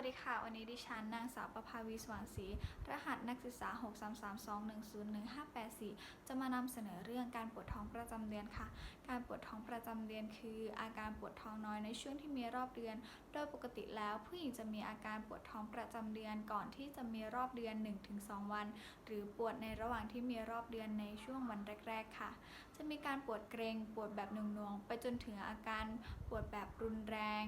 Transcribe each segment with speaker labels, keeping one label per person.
Speaker 1: วัสดีค่ะ วันนี้ดิฉันนางสาวประภาวีสว่างศรีรหัสนักศึกษา 63321011584 จะมานำเสนอเรื่องการปวดท้องประจำเดือนค่ะ การปวดท้องประจำเดือนคือ อาการปวดท้องน้อยในช่วงที่มีรอบเดือน โดยปกติแล้วผู้หญิงจะมีอาการปวดท้องประจำเดือนก่อนที่จะมีรอบเดือน 1-2 วัน หรือปวดในระหว่างที่มีรอบเดือนในช่วงวันแรก ๆ ค่ะ จะมีการปวดเกรงปวดแบบหน่วงๆไปจนถึงอาการปวดแบบรุนแรง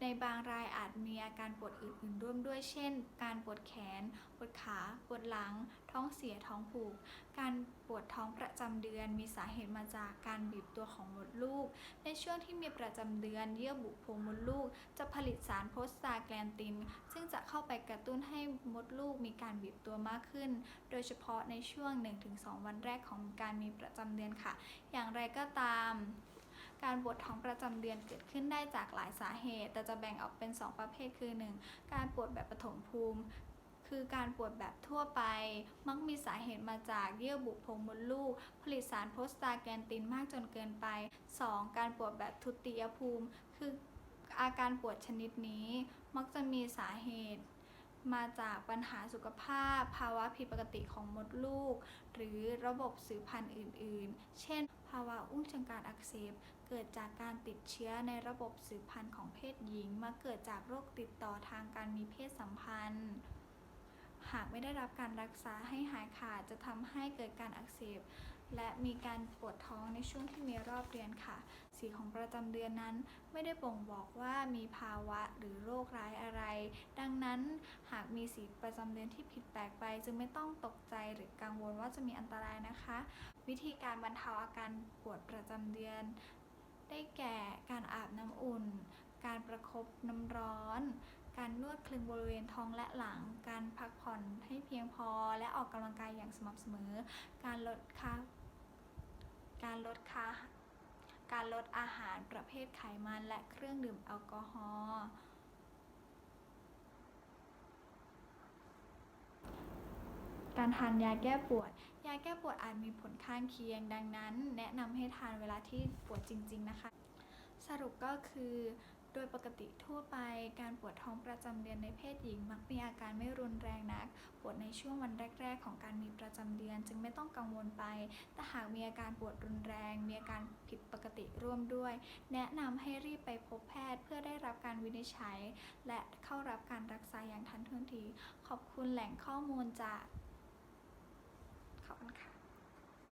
Speaker 1: ในบางรายอาจมีอาการปวดอื่นๆร่วมด้วย เช่น การปวดแขน ปวดขา ปวดหลัง ท้องเสีย ท้องผูก การปวดท้องประจำเดือน มีสาเหตุมาจากการบีบตัวของมดลูก ในช่วงที่มีประจำเดือน เยื่อบุโพรงมดลูก จะผลิตสารโพสตาแกลนติน ซึ่งจะเข้าไปกระตุ้นให้มดลูกมีการบีบตัวมากขึ้น โดยเฉพาะในช่วง 1-2 วันแรกของการมีประจำเดือนค่ะ อย่างไรก็ตาม การปวดท้องประจำเดือนเกิดขึ้นได้จากหลายสาเหตุ แต่จะแบ่งออกเป็น 2 ประเภทคือ 1. การปวดแบบปฐมภูมิ คือการปวดแบบทั่วไป มักมีสาเหตุมาจากเยื่อบุโพรงมดลูก ผลิตสารโพสตาแกนตินมากจนเกินไป 2. การปวดแบบทุติยภูมิ คืออาการปวดชนิดนี้ มักจะมีสาเหตุ มาจากปัญหาสุขภาพ ภาวะผิดปกติของมดลูก หรือระบบสืบพันธุ์อื่น ๆ เช่น ภาวะอุ้งเชิงกรานอักเสบ เกิดจากการติดเชื้อในระบบสืบพันธุ์ของเพศหญิง มาเกิดจากโรคติดต่อทางการมีเพศสัมพันธ์ หากไม่ได้รับการรักษาให้หายขาดจะทำให้เกิดการอักเสบ และมีการปวดท้องในช่วงที่มีรอบเดือนค่ะ สีของประจำเดือนนั้นไม่ได้บ่งบอกว่ามีภาวะหรือโรคร้ายอะไร ดังนั้นหากมีสีประจำเดือนที่ผิดแปลกไป จึงไม่ต้องตกใจหรือกังวลว่าจะมีอันตรายนะคะ วิธีการบรรเทาอาการปวดประจำเดือน ได้แก่การอาบน้ำอุ่น การประคบน้ำร้อนการนวดคลึงบริเวณท้องและหลัง การพักผ่อนให้เพียงพอ และออกกำลังกายอย่างสม่ำเสมอ การลดค่า การลดค่าการลดอาหารประเภทไขมันและเครื่องดื่มแอลกอฮอล์การทานยาแก้ปวด ยาแก้ปวดอาจมีผลข้างเคียงดังนั้น แนะนำให้ทานเวลาที่ปวดจริง ๆ นะคะ สรุปก็คือ โดยปกติทั่วไปการปวดท้องประจำเดือนในเพศหญิง มักมีอาการไม่รุนแรงนัก ปวดในช่วงวันแรก ๆ ของการมีประจำเดือนจึงไม่ต้องกังวลไป แต่หากมีอาการปวดรุนแรง มีอาการผิดปกติร่วมด้วย แนะนำให้รีบไปพบแพทย์เพื่อได้รับการวินิจฉัย และเข้ารับการรักษาอย่างทันท่วงที ขอบคุณแหล่งข้อมูลจากขอบคุณค่ะ